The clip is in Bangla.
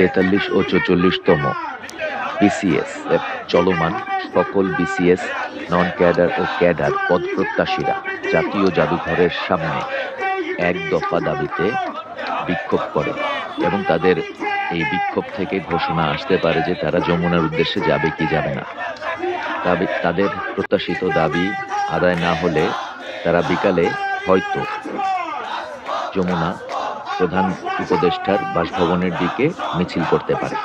তেতাল্লিশ ও চৌচল্লিশতম। বিসিএস চলমান সকল বিসিএস নন ক্যাডার ও ক্যাডার পদপ্রত্যাশীরা জাতীয় জাদুঘরের সামনে এক দফা দাবিতে বিক্ষোভ করে এবং তাদের এই বিক্ষোভ থেকে ঘোষণা আসতে পারে যে তারা যমুনার উদ্দেশ্যে যাবে কি যাবে না। তবে তাদের প্রত্যাশিত দাবি আদায় না হলে তারা বিকালে হয়তো যমুনা প্রধান উপদেষ্টার বাসভবনের দিকে মিছিল করতে পারে।